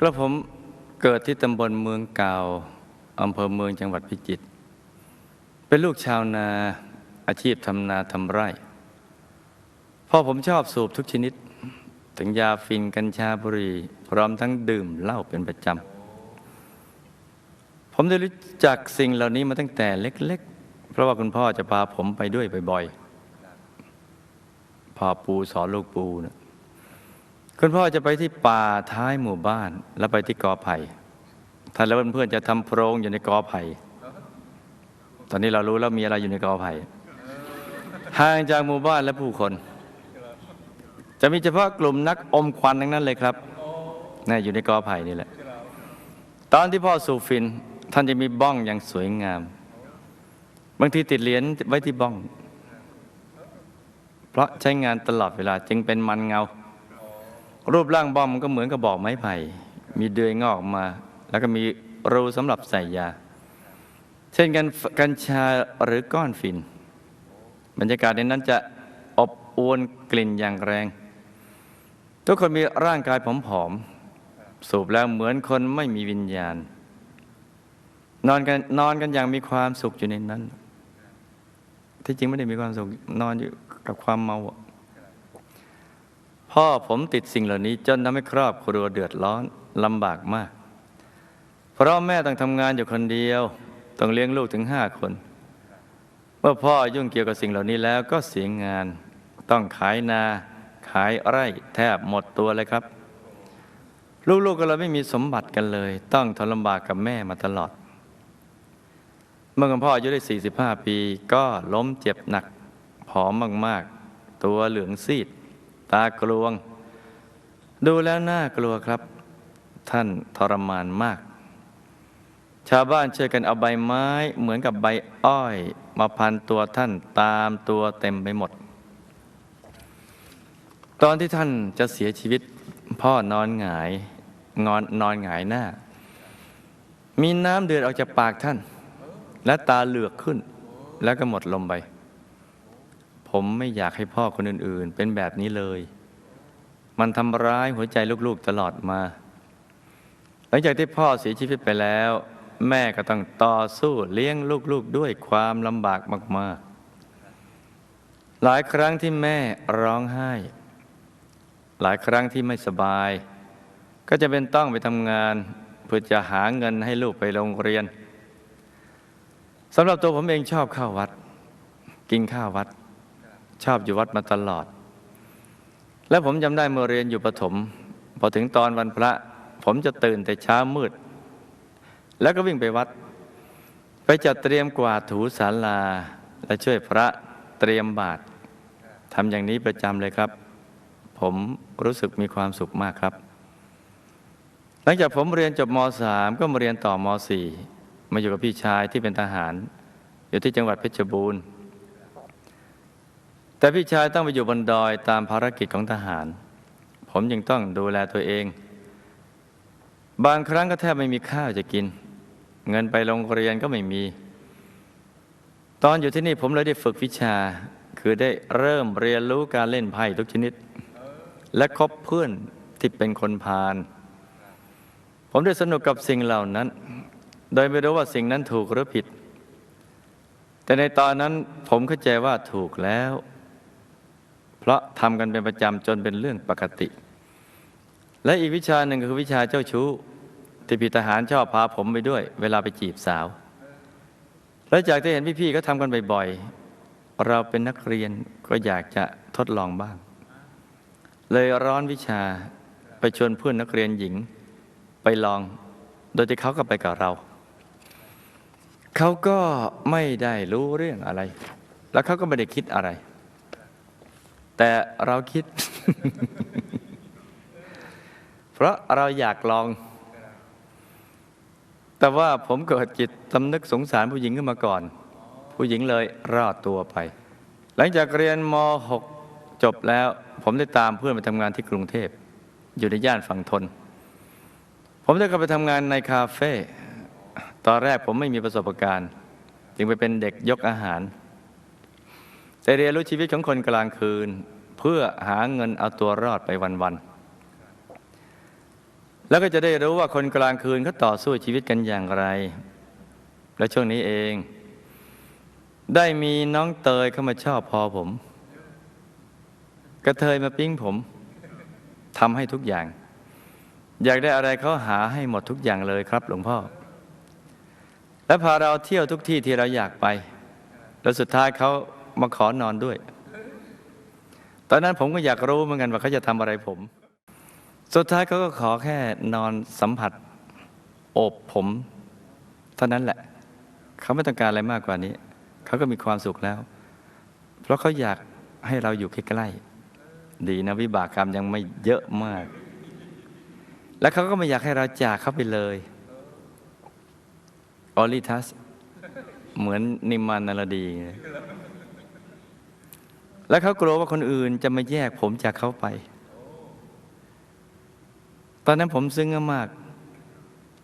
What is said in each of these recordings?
กระผมเกิดที่ตำบลเมืองเก่าอำเภอเมืองจังหวัดพิจิตรเป็นลูกชาวนาอาชีพทำนาทำไร่พ่อผมชอบสูบทุกชนิด ถึงยาฟินกัญชาบุหรี่พร้อมทั้งดื่มเหล้าเป็นประจำผมได้รู้จักสิ่งเหล่านี้มาตั้งแต่เล็ก ๆ เพราะว่าคุณพ่อจะพาผมไปด้วยบ่อยๆพ่อปูสอนลูกปูนะ คุณพ่อจะไปที่ป่าท้ายหมู่บ้าน แล้วไปที่กอไผ่ท่านและเพื่อนๆจะทำโพรงอยู่ในกอไผ่ ตอนนี้เรารู้แล้วมีอะไรอยู่ในกอไผ่ ห่างจากหมู่บ้านและผู้คน จะมีเฉพาะกลุ่มนักอมควันทั้งนั้นเลยครับนี่อยู่ในกอไผ่นี่แหละ ตอนที่พ่อสูบฟิน ท่านจะมีบ้องอย่างสวยงาม บางทีติดเหรียญไว้ที่บ้อง เพราะใช้งานตลอดเวลาจึงเป็นมันเงา รูปร่างบอมก็เหมือนกับบอกไม้ไผ่ มีเดือยงอกมา แล้วก็มีรูสำหรับใส่ยา เช่นกันกัญชาหรือก้อนฝิ่นบรรยากาศในนั้นจะอบอวนกลิ่นอย่างแรง ทุกคนมีร่างกายผอมๆ สูบแล้วเหมือนคนไม่มีวิญญาณ นอนกันนอนกันอย่างมีความสุขอยู่ในนั้น ที่จริงไม่ได้มีความสุขนอนอยู่กับความเมาอะ พ่อผมติดสิ่งเหล่านี้จนทำให้ครอบครัวเดือดร้อนลำบากมาก เพราะแม่ต้องทำงานอยู่คนเดียว ต้องเลี้ยงลูกถึงห้าคน เมื่อพ่อยุ่งเกี่ยวกับสิ่งเหล่านี้แล้วก็เสียงาน ต้องขายนา ขายไร่แทบหมดตัวเลยครับ ลูกๆก็เลยไม่มีสมบัติกันเลย ต้องทนลำบากกับแม่มาตลอด เมื่อคุณพ่ออายุได้ 45 ปี ก็ล้มเจ็บหนักผอมมากๆ ตัวเหลืองซีด ตากลวง ดูแล้วน่ากลัวครับ ท่านทรมานมาก ชาวบ้านช่วยกันเอาใบไม้เหมือนกับใบอ้อย มาพันตัวท่านตามตัวเต็มไปหมด ตอนที่ท่านจะเสียชีวิตพ่อนอนหงายงอนนอนหงายหน้า มีน้ำเดือดออกจากปากท่าน และตาเหลือกขึ้น แล้วก็หมดลมไป ผมไม่อยากให้พ่อคนอื่น ๆ เป็นแบบนี้เลย มันทำร้ายหัวใจลูกๆตลอดมา หลังจากที่พ่อเสียชีวิตไปแล้ว แม่ก็ต้องต่อสู้เลี้ยงลูกๆด้วยความลำบากมาก ๆ หลายครั้งที่แม่ร้องไห้ หลายครั้งที่ไม่สบาย ก็จะเป็นต้องไปทำงานเพื่อจะหาเงินให้ลูกไปโรงเรียนสำหรับตัวผมเองชอบข้าววัด กินข้าววัด ชอบอยู่วัดมาตลอด และผมจำได้เมื่อเรียนอยู่ประถม พอถึงตอนวันพระ ผมจะตื่นแต่เช้ามืด แล้วก็วิ่งไปวัด ไปจัดเตรียมกวาดถูศาลา และช่วยพระเตรียมบาตรทำอย่างนี้ประจำเลยครับ ผมรู้สึกมีความสุขมากครับ หลังจากผมเรียนจบม .3 ก็มาเรียนต่อม .4 มาอยู่กับพี่ชายที่เป็นทหาร อยู่ที่จังหวัดเพชรบูรณ์ แต่พี่ชายต้องไปอยู่บนดอยตามภารกิจของทหาร ผมยังต้องดูแลตัวเอง บางครั้งก็แทบไม่มีข้าวจะกิน เงินไปโรงเรียนก็ไม่มี ตอนอยู่ที่นี่ผมเลยได้ฝึกวิชา คือได้เริ่มเรียนรู้การเล่นไพ่ทุกชนิด และคบเพื่อนที่เป็นคนพาลผมได้สนุกกับสิ่งเหล่านั้น โดยไม่รู้ว่าสิ่งนั้นถูกหรือผิดแต่ในตอนนั้นผมเข้าใจว่าถูกแล้ว เพราะทำกันเป็นประจำจนเป็นเรื่องปกติ และอีกวิชาหนึ่งคือวิชาเจ้าชู้ที่พี่ทหารชอบพาผมไปด้วย เวลาไปจีบสาว และจากที่เห็นพี่ๆก็ทำกันบ่อยๆ เราเป็นนักเรียนก็อยากจะทดลองบ้าง เลยร้อนวิชาไปชวนเพื่อนนักเรียนหญิง ไปลอง โดยที่เขาก็ไปกับเรา เขาก็ไม่ได้รู้เรื่องอะไร แล้วเขาก็ไม่ได้คิดอะไร แต่เราคิด เพราะเราอยากลอง แต่ว่าผมเกิดจิตสำนึกสงสารผู้หญิงขึ้นมาก่อน ผู้หญิงเลยรอดตัวไป หลังจากเรียนม .6 จบแล้ว ผมได้ตามเพื่อนไปทำงานที่กรุงเทพ อยู่ในย่านฝั่งทน ผมได้เข้าไปทำงานในคาเฟ่ตอนแรกผมไม่มีประสบการณ์ จึงไปเป็นเด็กยกอาหาร แต่เรียนรู้ชีวิตของคนกลางคืน เพื่อหาเงินเอาตัวรอดไปวันๆ แล้วก็จะได้รู้ว่าคนกลางคืนเขาต่อสู้ชีวิตกันอย่างไร และช่วงนี้เอง ได้มีน้องเตยเข้ามาชอบพอผม กระเทยมาปิ้งผมทำให้ทุกอย่าง อยากได้อะไรเขาหาให้หมดทุกอย่างเลยครับ หลวงพ่อ และพาเราเที่ยวทุกที่ที่เราอยากไป แล้วสุดท้ายเขา มาขอนอนด้วย ตอนนั้นผมก็อยากรู้เหมือนกันว่าเขาจะทำอะไรผม สุดท้ายเขาก็ขอแค่นอนสัมผัสโอบผม เท่านั้นแหละ เขาไม่ต้องการอะไรมากกว่านี้ เขาก็มีความสุขแล้ว เพราะเขาอยากให้เราอยู่ใกล้ๆดีนะวิบากกรรมยังไม่เยอะมาก แล้วเขาก็ไม่อยากให้เราจากเขาไปเลยออลิทัส เหมือนนิมมานนารดี แล้วเขากลัวว่าคนอื่นจะมาแยกผมจากเขาไป ตอนนั้นผมซึ้งมาก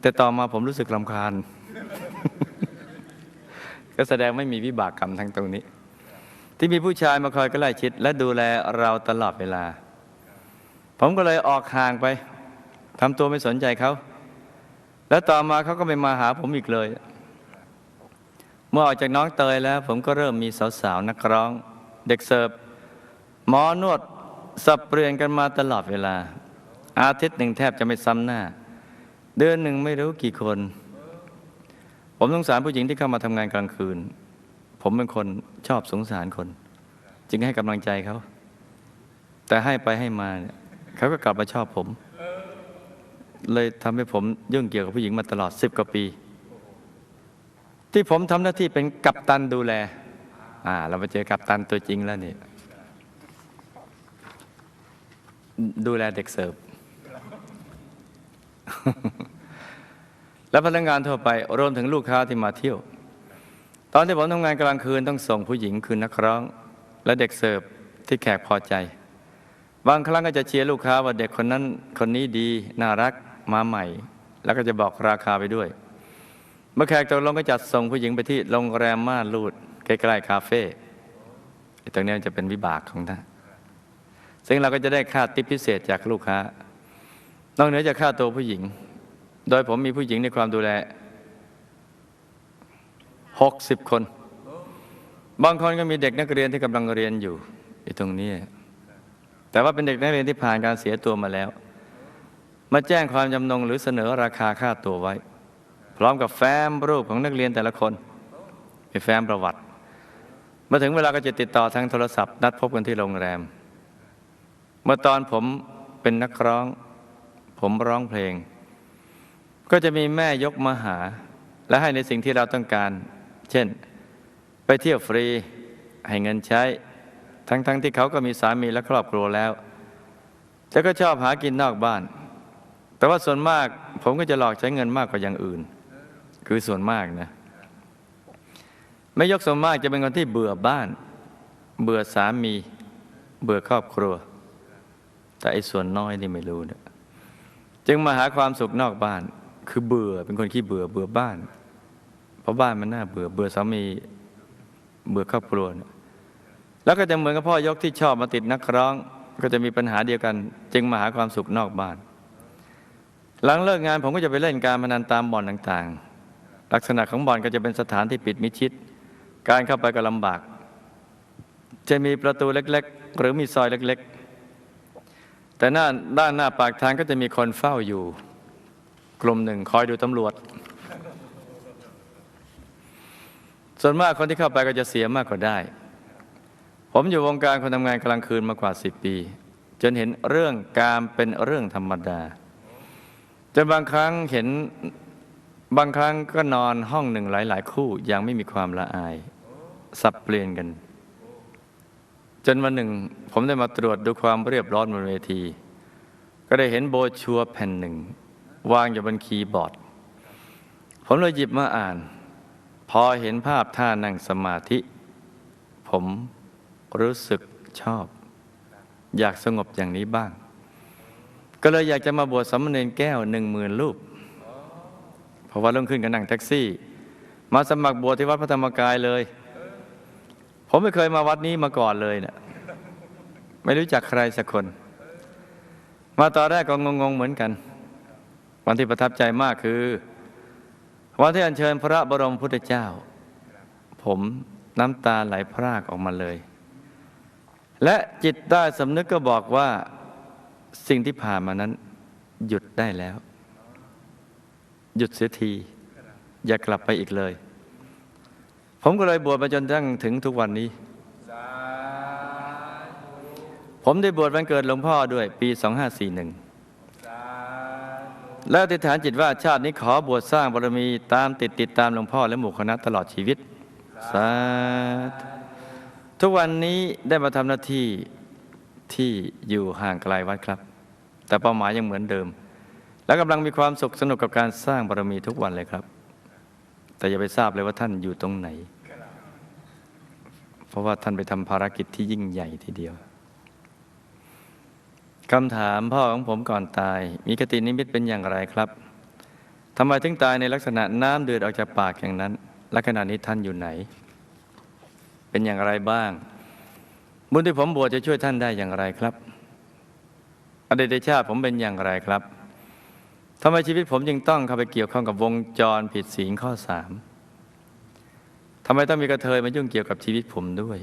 แต่ต่อมาผมรู้สึกลำคาญ ก็แสดงไม่มีวิบากกรรมทั้งตรงนี้ ที่มีผู้ชายมาคอยใกล้ชิด และดูแลเราตลอดเวลา ผมก็เลยออกห่างไปทำตัวไม่สนใจเขา แล้วต่อมาเขาก็ไม่มาหาผมอีกเลย เมื่อออกจากน้องเตยแล้ว ผมก็เริ่มมีสาวๆนักร้อง เด็กเสิร์ฟหมอนวดสับเปลี่ยนกันมาตลอดเวลา อาทิตย์หนึ่งแทบจะไม่ซ้ำหน้า เดือนหนึ่งไม่รู้กี่คน ผมสงสารผู้หญิงที่เข้ามาทำงานกลางคืน ผมเป็นคนชอบสงสารคน จึงให้กำลังใจเขา แต่ให้ไปให้มาเนี่ยเขาก็กลับมาชอบผม เลยทำให้ผมยุ่งเกี่ยวกับผู้หญิงมาตลอดสิบกว่าปี ที่ผมทำหน้าที่เป็นกัปตันดูแล อ่า เราไปเจอกัปตันตัวจริงแล้วนี่ ดูแลเด็กเสิร์ฟ และพนักงานทั่วไปรวมถึงลูกค้าที่มาเที่ยว ตอนที่ผมทำงานกลางคืนต้องส่งผู้หญิงคือนักร้อง และเด็กเสิร์ฟที่แขกพอใจ บางครั้งก็จะเชียร์ลูกค้าว่าเด็กคนนั้นคนนี้ดีน่ารักมาใหม่ แล้วก็จะบอกราคาไปด้วยเมื่อแขกตกลงก็จัดส่งผู้หญิงไปที่โรงแรมม่านรูด ใกล้ๆคาเฟ่ตรงนี้จะเป็นวิบากของท่านซึ่งเราก็จะได้ค่าติปพิเศษจากลูกค้านอกเหนือจากค่าตัวผู้หญิง โดยผมมีผู้หญิงในความดูแล60คน บางคนก็มีเด็กนักเรียนที่กำลังเรียนอยู่ไอ้ตรงนี้ แต่ว่าเป็นเด็กนักเรียนที่ผ่านการเสียตัวมาแล้ว มาแจ้งความจำนงหรือเสนอราคาค่าตัวไว้ พร้อมกับแฟ้มรูปของนักเรียนแต่ละคนเป็นแฟ้มประวัติ มาถึงเวลาก็จะติดต่อทางโทรศัพท์ นัดพบกันที่โรงแรม เมื่อตอนผมเป็นนักร้อง ผมร้องเพลง ก็จะมีแม่ยกมาหา และให้ในสิ่งที่เราต้องการ เช่น ไปเที่ยวฟรี ให้เงินใช้ ทั้งๆทที่เขาก็มีสามีและครอบครัวแล้ว แต่ก็ชอบหากินนอกบ้าน แต่ว่าส่วนมากผมก็จะหลอกใช้เงินมากกว่าอย่างอื่น คือส่วนมากนะ ไม่ยกส่วนมากจะเป็นคนที่เบื่อบ้าน เบื่อสามี เบื่อครอบครัว แต่ไอ้ส่วนน้อยนี่ไม่รู้เนี่ยจึงมาหาความสุขนอกบ้าน คือเบื่อเป็นคนขี้เบื่อเบื่อบ้าน เพราะบ้านมันน่าเบื่อเบื่อสามี เบื่อครอบครัวแล้วก็จะเหมือนกับพ่อยกที่ชอบมาติดนักร้อง ก็จะมีปัญหาเดียวกัน จึงมาหาความสุขนอกบ้าน หลังเลิกงานผมก็จะไปเล่นการพนันตามบ่อนต่างๆ ลักษณะของบ่อนก็จะเป็นสถานที่ปิดมิชิด การเข้าไปก็ลำบาก จะมีประตูเล็ก ๆ หรือมีซอยเล็ก ๆ แต่หน้าด้านหน้าปากทางก็จะมีคนเฝ้าอยู่ กลุ่มหนึ่งคอยดูตำรวจ ส่วนมากคนที่เข้าไปก็จะเสียมากกว่าได้ ผมอยู่วงการคนทำงานกลางคืนมากว่าสิบปี จนเห็นเรื่องการเป็นเรื่องธรรมดาจนบางครั้งเห็นบางครั้งก็นอนห้องหนึ่งหลาย ๆ คู่ยังไม่มีความละอาย สับเปลี่ยนกัน จนวันหนึ่ง ผมได้มาตรวจดูความเรียบร้อยบนเวที ก็ได้เห็นโบชัวแผ่นหนึ่ง วางอยู่บนคีย์บอร์ด ผมเลยหยิบมาอ่าน พอเห็นภาพท่านั่งสมาธิ ผมรู้สึกชอบ อยากสงบอย่างนี้บ้าง ก็เลยอยากจะมาบวชสามเณรแก้วหนึ่งหมื่นรูปเพราะว่าลงขึ้นก็นั่งแท็กซี่ มาสมัครบวชที่วัดพระธรรมกายเลย ผมไม่เคยมาวัดนี้มาก่อนเลยเนะี่ยไม่รู้จักใครสักคน มาตอนแรกก็งงๆเหมือนกัน วันที่ประทับใจมากคือ วันที่อัญเชิญพระบรมพุทธเจ้า ผมน้ำตาไหลพรากออกมาเลย และจิตใต้สำนึกก็บอกว่าสิ่งที่ผ่านมานั้น หยุดได้แล้ว หยุดเสียที อย่ากลับไปอีกเลย ผมก็เลยบวชมาจนตั้งถึงทุกวันนี้ ผมได้บวชวันเกิดหลวงพ่อด้วยปี 2541 แล้วอธิษฐานจิตว่าชาตินี้ขอบวชสร้างบารมีตามติดติดตามหลวงพ่อและหมู่คณะตลอดชีวิต สาธุทุกวันนี้ได้มาทำหน้าที่ที่อยู่ห่างไกลวัดครับ แต่เป้าหมายยังเหมือนเดิม และกำลังมีความสุขสนุกกับการสร้างบารมีทุกวันเลยครับ แต่อย่าไปทราบเลยว่าท่านอยู่ตรงไหน เพราะว่าท่านไปทำภารกิจที่ยิ่งใหญ่ทีเดียวคำถามพ่อของผมก่อนตาย มีกตินิมิตเป็นอย่างไรครับทำไมถึงตายในลักษณะน้ำเดือดออกจากปากอย่างนั้น และขณะนี้ท่านอยู่ไหน เป็นอย่างไรบ้าง บุญที่ผมบวชจะช่วยท่านได้อย่างไรครับ อดีตชาติผมเป็นอย่างไรครับ ทำไมชีวิตผมจึงต้องเข้าไปเกี่ยวข้องกับวงจรผิดศีลข้อสามทำไมต้องมีกระเทยมายุ่งเกี่ยวกับชีวิตผมด้วย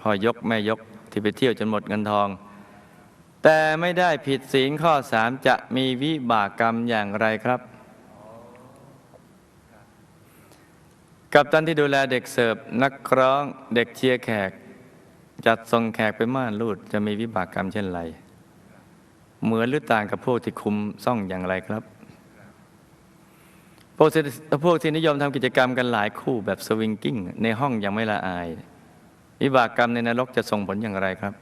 พ่อยกแม่ยกที่ไปเที่ยวจนหมดเงินทอง แต่ไม่ได้ผิดศีลข้อสามจะมีวิบากกรรมอย่างไรครับ กับตันที่ดูแลเด็กเสิร์ฟนักร้องเด็กเชียร์แขก จัดส่งแขกไปม่านรูดจะมีวิบากกรรมเช่นไร เหมือนหรือต่างกับพวกที่คุมซ่องอย่างไรครับ พวกที่พวกที่นิยมทำกิจกรรมกันหลายคู่แบบสวิงกิ้งในห้องยังไม่ละอาย วิบากกรรมในนรกจะส่งผลอย่างไรครับ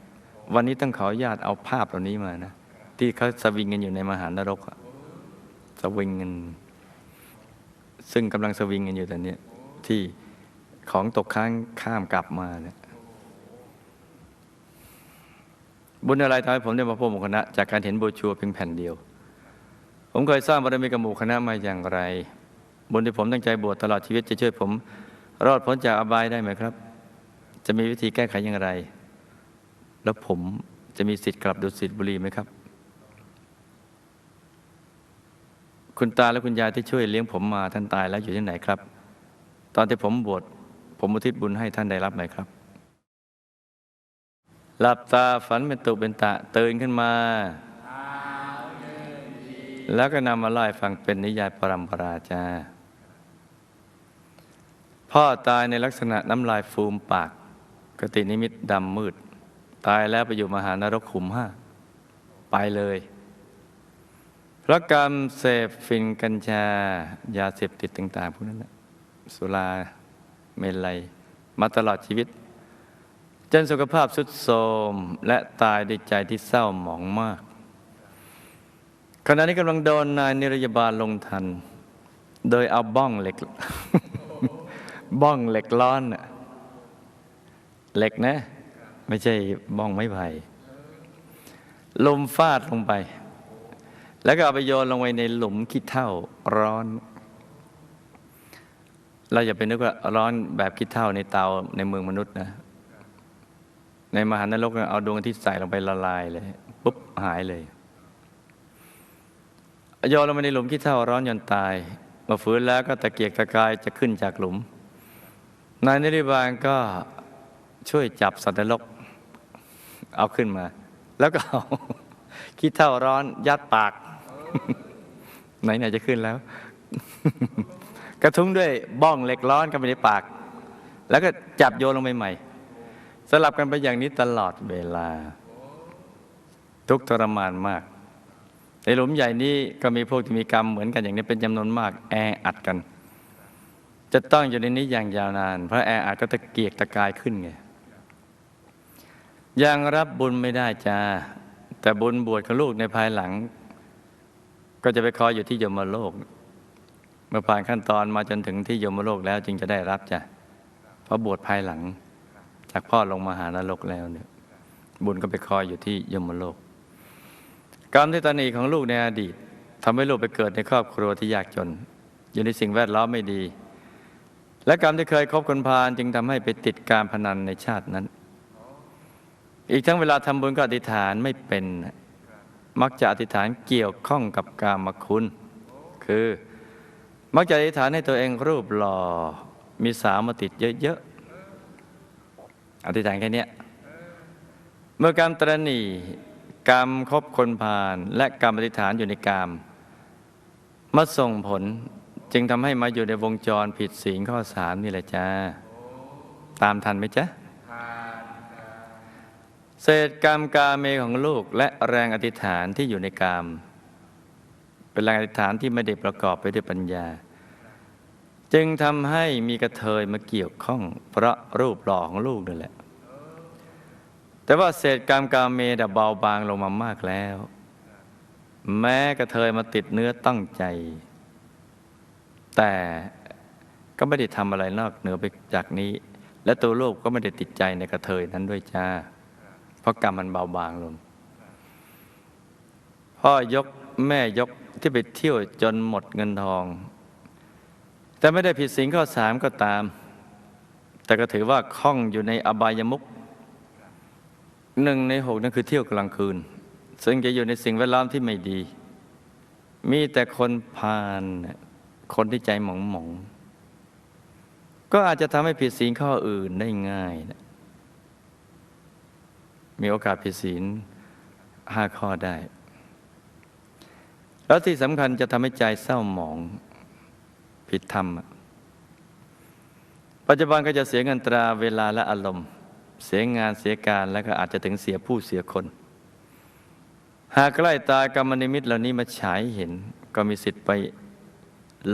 วันนี้ต้องขออนุญาตเอาภาพเหล่านี้มานะ ที่เขาสวิงกันอยู่ในมหานรกอะสวิงกันซึ่งกำลังสวิงกันอยู่ตอนนี้ที่ของตกค้างข้ามกลับมาเนี่ย บุญอะไรทำให้ผมได้มาพบหมู่คณะ จากการเห็นโบชัวเพียงแผ่นเดียว ผมเคยสร้างบารมีกับหมู่คณะมาอย่างไร บุญที่ผมตั้งใจบวชตลอดชีวิตจะช่วยผม รอดพ้นจากอบายได้ไหมครับ จะมีวิธีแก้ไขอย่างไร แล้วผมจะมีสิทธิ์กลับดุสิตบุรีไหมครับ คุณตาและคุณยายที่ช่วยเลี้ยงผมมาท่านตายแล้วอยู่ที่ไหนครับ ตอนที่ผมบวชผมอุทิศบุญให้ท่านได้รับไหมครับ หลับตาฝันเป็นตุเป็นตะตื่นขึ้นมา แล้วก็นำมาเล่ฟังเป็นนิยายปรัมปราจา พ่อตายในลักษณะน้ำลายฟูมปาก กตินิมิตดำมืด ตายแล้วไปอยู่มหานรกขุมห้าไปเลยพระกรรมเสพฟินกัญชา ยาเสพติดต่าง ๆ พวกนั้นนะสุราเมลัย มาตลอดชีวิต จนสุขภาพสุดโทรมและตายด้วยใจที่เศร้าหมองมาก ขณะนี้กำลังโดนนายนิรยาบาลลงทัน โดยเอาบ้องเหล็ก บ้องเหล็กร้อนเหล็กนะ ไม่ใช่บ้องไม้ไผ่ลมฟาดลงไป แล้วก็เอาไปโยนลงไปในหลุมขี้เถ้าร้อน เราอย่าไปนึกว่าร้อนแบบขี้เถ้าในเตาในเมืองมนุษย์นะ ในมหานรกเนี่ยเอาดวงอาทิตย์ใส่ลงไปละลายเลยปุ๊บหายเลยโยนลงไปในหลุมขี้เถ้าร้อนจนตาย มาฟื้นแล้วก็ตะเกียกตะกายจะขึ้นจากหลุม นายนิริบาลก็ช่วยจับสัตว์นรกเอาขึ้นมา แล้วก็เอาขี้เถ้าร้อนยัดปาก ไหนไหนจะขึ้นแล้ว กระทุ้งด้วยบ้องเหล็กร้อนเข้าไปในปาก แล้วก็จับโยนลงไปใหม่ สลับกันไปอย่างนี้ตลอดเวลา ทุกทรมานมาก ในหลุมใหญ่นี้ก็มีพวกที่มีกรรมเหมือนกันอย่างนี้เป็นจำนวนมาก แออัดกัน จะต้องอยู่ในนี้อย่างยาวนาน เพราะแออัดก็ตะเกียกตะกายขึ้นไงยังรับบุญไม่ได้จ้าแต่บุญบวชของลูกในภายหลัง ก็จะไปคอยอยู่ที่ยมโลก เมื่อผ่านขั้นตอนมาจนถึงที่ยมโลกแล้วจึงจะได้รับจ้ะเพราะบวชภายหลัง จากพ่อลงมาหานรกแล้วเนี่ย บุญก็ไปคอยอยู่ที่ยมโลก กรรมที่ตนีของลูกในอดีตทำให้ลูกไปเกิดในครอบครัวที่ยากจน อยู่ในสิ่งแวดล้อมไม่ดี และกรรมที่เคยคบคนพาลจึงทำให้ไปติดการพนันในชาตินั้น อีกทั้งเวลาทำบุญก็อธิษฐานไม่เป็น มักจะอธิษฐานเกี่ยวข้องกับกามคุณ คือ มักจะอธิษฐานให้ตัวเองรูปหล่อมีสาวมาติดเยอะๆ อธิษฐานแค่เนี้ยเมื่อกรรมตรณีกรรมคบคนพาลและกรรมอธิษฐานอยู่ในกรรมมาส่งผลจึงทำให้มาอยู่ในวงจรผิดศีลข้อสามนี่แหละจ้า ตามทันไหมจ๊ะเศษกรรมกาเมของลูกและแรงอธิษฐานที่อยู่ในกามเป็นแรงอธิษฐานที่ไม่ได้ประกอบไปด้วยปัญญา จึงทำให้มีกระเทยมาเกี่ยวข้องเพราะรูปหล่อของลูกนั่นแหละ แต่ว่าเศษกรรมกาเมดเบาบางลงมามากแล้ว แม้กระเทยมาติดเนื้อตั้งใจ แต่ก็ไม่ได้ทำอะไรนอกเหนือไปจากนี้ และตัวลูกก็ไม่ได้ติดใจในกระเทยนั้นด้วยจ้า เพราะกรรมมันเบาบางลง พ่อยกแม่ยกที่ไปเที่ยวจนหมดเงินทอง แต่ไม่ได้ผิดสิงข้อสามก็ตาม แต่ก็ถือว่าคล่องอยู่ในอบายมุก หนึ่งในหกนั่นคือเที่ยวกลางคืน ซึ่งจะอยู่ในสิ่งแวดล้อมที่ไม่ดี มีแต่คนพาลคนที่ใจหมองหมองๆก็อาจจะทำให้ผิดศีลข้ออื่นได้ง่ายนะมีโอกาสผิดศีลห้าข้อได้ แล้วที่สำคัญจะทำให้ใจเศร้าหมองผิดธรรม ปัจจุบันก็จะเสียเงินตราเวลาและอารมณ์ เสียงานเสียการแล้วก็อาจจะถึงเสียผู้เสียคน หากใกล้ตายกรรมนิมิตเหล่านี้มาฉายเห็น ก็มีสิทธิ์ไป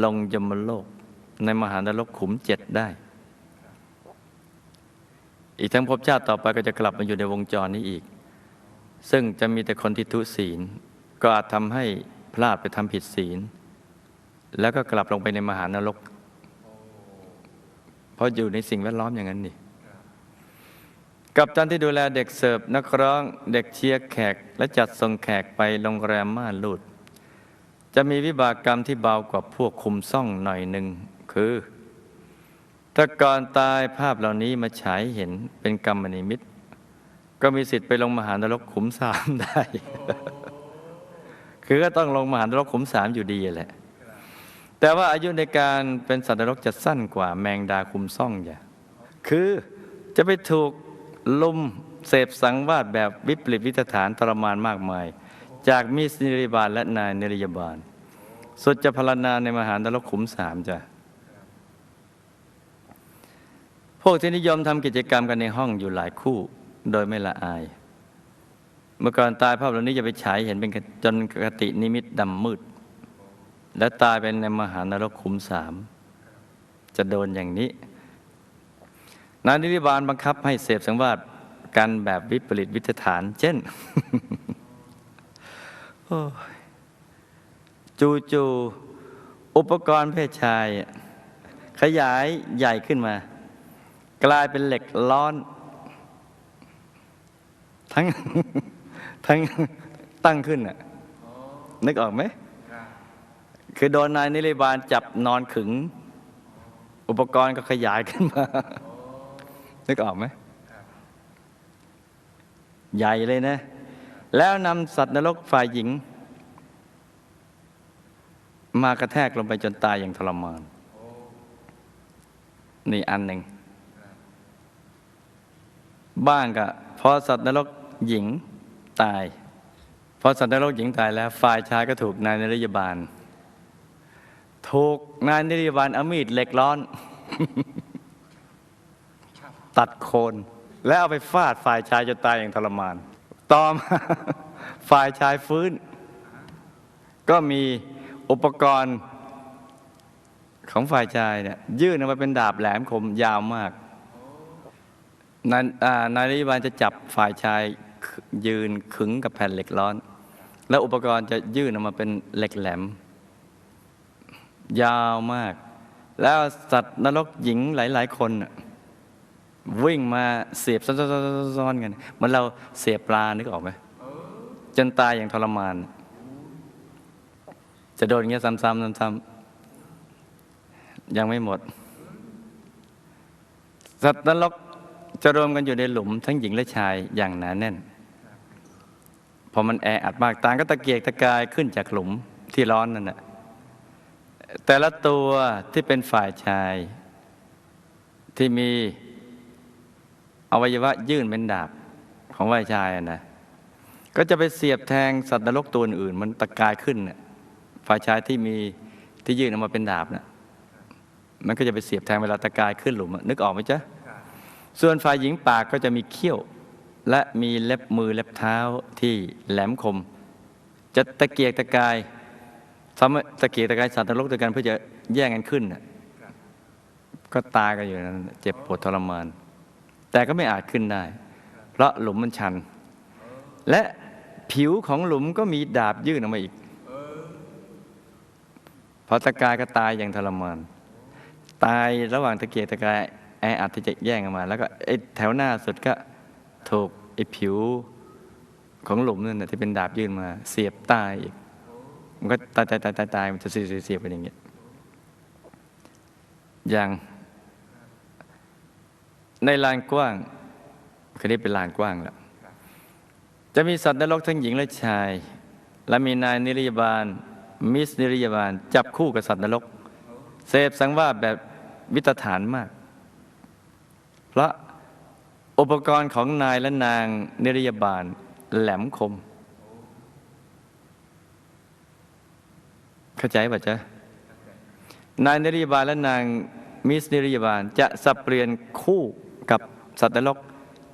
ลงยมโลก ในมหานรกขุมเจ็ดได้ อีกทั้งภพชาติต่อไปก็จะกลับมาอยู่ในวงจรนี้อีก ซึ่งจะมีแต่คนที่ทุศีล ก็อาจทำให้พลาดไปทำผิดศีล แล้วก็กลับลงไปในมหานรก เพราะอยู่ในสิ่งแวดล้อมอย่างนั้นนี่ กับตันที่ดูแลเด็กเสิร์ฟนักร้องเด็กเชียร์แขก และจัดส่งแขกไปโรงแรมม่านรูด จะมีวิบากกรรมที่เบากว่าพวกคุมซ่องหน่อยหนึ่งคือ ถ้าก่อนตายภาพเหล่านี้มาฉายเห็นเป็นกรรมนิมิต ก็มีสิทธิ์ไปลงมหานรกขุมสามได้ คือก็ต้องลงมหานรกขุมสามอยู่ดีแหละ แต่ว่าอายุในการเป็นสัตว์นรกจะสั้นกว่าแมงดาคุมซ่องอย่าคือจะไปถูก ลุมเสพสังวาสแบบวิปริตวิตฐานทรมานมากมาย จากมีสนิริบาลและนายนิรยบาล สุดจะพลนาในมหานรกขุมสามจ้ะพวกที่นิยมทำกิจกรรมกันในห้องอยู่หลายคู่ โดยไม่ละอาย เมื่อก่อนตายภาพเหล่านี้จะไปฉายเห็นเป็นจนกตินิมิตดำมืด และตายเป็นในมหานรกขุมสามจะโดนอย่างนี้ นายนิริบาลบังคับให้เสพสังวาสกันแบบวิปริตวิทฐาน เช่นจูจูๆอุปกรณ์เพศชาย ขยายใหญ่ขึ้นมา กลายเป็นเหล็กร้อน ทั้งทั้งตั้งขึ้นอะนึกออกไหม คือโดนนายนิริบาลจับนอนขึง อุปกรณ์ก็ขยายขึ้นมา นึกออกไหมใหญ่เลยนะ แล้วนำสัตว์นรกฝ่ายหญิง มากระแทกลงไปจนตายอย่างทรมาน นี่อันหนึ่ง บ้างก็พอสัตว์นรกหญิงตาย พอสัตว์นรกหญิงตายแล้ว ฝ่ายชายก็ถูกนายนริยบาล ถูกนายนริบาลเอามีดเหล็กร้อน ตัดโคน แล้วเอาไปฟาดฝ่ายชายจนตายอย่างทรมาน ต่อมาฝ่ายชายฟื้น ก็มีอุปกรณ์ของฝ่ายชายเนี่ยยื่นออกมาเป็นดาบแหลมคมยาวมากนายนายนิริบาลจะจับฝ่ายชายยืนขึงกับแผ่นเหล็กร้อน แล้วอุปกรณ์จะยื่นออกมาเป็นเหล็กแหลม ยาวมาก แล้วสัตว์นรกหญิงหลาย ๆ คนน่ะ วิ่งมาเสียบซ้อนๆกันเหมือนเราเสียบปลานึกออกไหมจนตายอย่างทรมาน จะโดนอย่างเงี้ยซ้ำๆซ้ำๆยังไม่หมด สัตว์นรกจะรวมกันอยู่ในหลุมทั้งหญิงและชายอย่างหนาแน่น พอมันแออัดมากต่างก็ตะเกียกตะกายขึ้นจากหลุมที่ร้อนนั่นน่ะแต่ละตัวที่เป็นฝ่ายชายที่มี อวัยวะยื่นเป็นดาบของฝ่ายชายนะก็จะไปเสียบแทงสัตว์นรกตัวอื่น มันตะกายขึ้นน่ะฝ่ายชายที่มีที่ยื่นออกมาเป็นดาบน่ะมันก็จะไปเสียบแทงเวลาตะกายขึ้นหลุมนึกออกไหมจ๊ะส่วนฝ่ายหญิงปากก็จะมีเขี้ยว และมีเล็บมือเล็บเท้าที่แหลมคม จะตะเกียกตะกายทำตะเกียกตะกายสัตว์นรกด้วยกันเพื่อจะแย่งกันขึ้นน่ะก็ตายกันอยู่นั้นเจ็บปวดทรมาน แต่ก็ไม่อาจขึ้นได้ เพราะหลุมมันชัน และผิวของหลุมก็มีดาบยื่นออกมาอีกพอตะกายก็ตายอย่างทรมานตายระหว่างตะเกียกตะกายแออัดที่จะแย่งออกมา แล้วก็ไอ้แถวหน้าสุดก็ถูกไอ้ผิวของหลุมนั่นนะที่เป็นดาบยื่นมา เสียบตายอีกมันก็ตายตายตายตายตายมันจะเสียเสียเสียไปอย่างเงี้ยอย่าง ในลานกว้างคืนนี้เป็นลานกว้างแล้ว จะมีสัตว์นรกทั้งหญิงและชาย และมีนายนิริยบาล มิสนิริยบาล จับคู่กับสัตว์นรก เสพสังวาสแบบวิตฐานมาก เพราะอุปกรณ์ของนายและนางนิริยบาลแหลมคม เข้าใจป่ะจ๊ะนายนิริยบาลและนางมิสนิริยบาลจะสับเปลี่ยนคู่ กับสัตว์นรก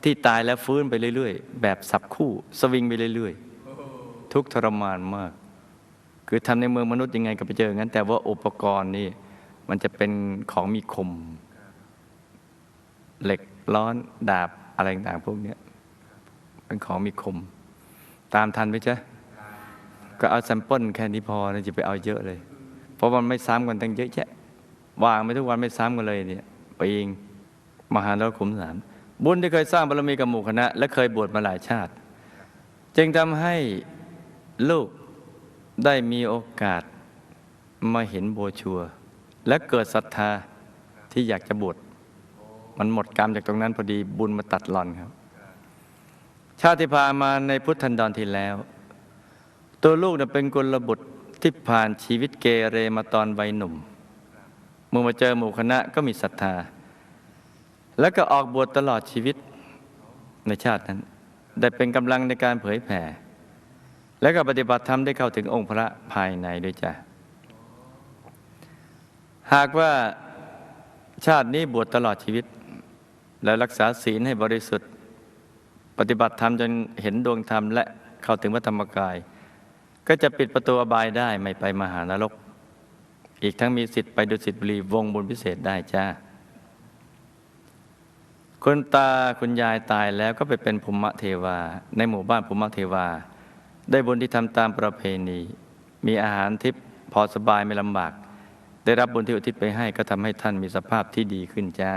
ที่ตายแล้วฟื้นไปเรื่อยๆ แบบสับคู่สวิงไปเรื่อยๆ ทุกทรมานมาก คือทำในเมืองมนุษย์ยังไงก็ไปเจองั้น แต่ว่าอุปกรณ์นี่มันจะเป็นของมีคม เหล็กร้อนดาบอะไรต่างๆพวกเนี้ยเป็นของมีคม ตามทันไหมจ๊ะก็เอาแซมเปิลแค่นี้พอนะจะไปเอาเยอะเลย เพราะมันไม่ซ้ำกันตั้งเยอะแยะวางไม่ทุกวันไม่ซ้ำกันเลยเนี่ยไปเอง มหาแล้วขุมสามบุญที่เคยสร้างบารมีกับหมู่คณะ และเคยบวชมาหลายชาติ จึงทำให้ลูกได้มีโอกาสมาเห็นโบชัว และเกิดศรัทธาที่อยากจะบวชมันหมดกรรมจากตรงนั้นพอดีบุญมาตัดหลอนครับ ชาติที่ผ่านมาในพุทธันดรที่แล้ว ตัวลูกเนี่ยเป็นกุลบุตรที่ผ่านชีวิตเกเรมาตอนวัยหนุ่มเมื่อมาเจอหมู่คณะก็มีศรัทธา แล้วก็ออกบวชตลอดชีวิตในชาตินั้น ได้เป็นกำลังในการเผยแผ่ และก็ปฏิบัติธรรมได้เข้าถึงองค์พระภายในด้วยจ้ะหากว่าชาตินี้บวชตลอดชีวิต และรักษาศีลให้บริสุทธิ์ ปฏิบัติธรรมจนเห็นดวงธรรมและเข้าถึงพระธรรมกาย ก็จะปิดประตูอบายได้ไม่ไปมหานรก อีกทั้งมีสิทธิ์ไปดุสิตบุรีวงบุญพิเศษได้จ้า คุณตาคุณยายตายแล้วก็ไปเป็นภูมิเทวา ในหมู่บ้านภูมิเทวา ได้บุญที่ทำตามประเพณี มีอาหารทิพย์พอสบายไม่ลำบาก ได้รับบุญที่อุทิศไปให้ก็ทำให้ท่านมีสภาพที่ดีขึ้นจ้า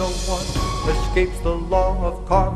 No one escapes the law of karma.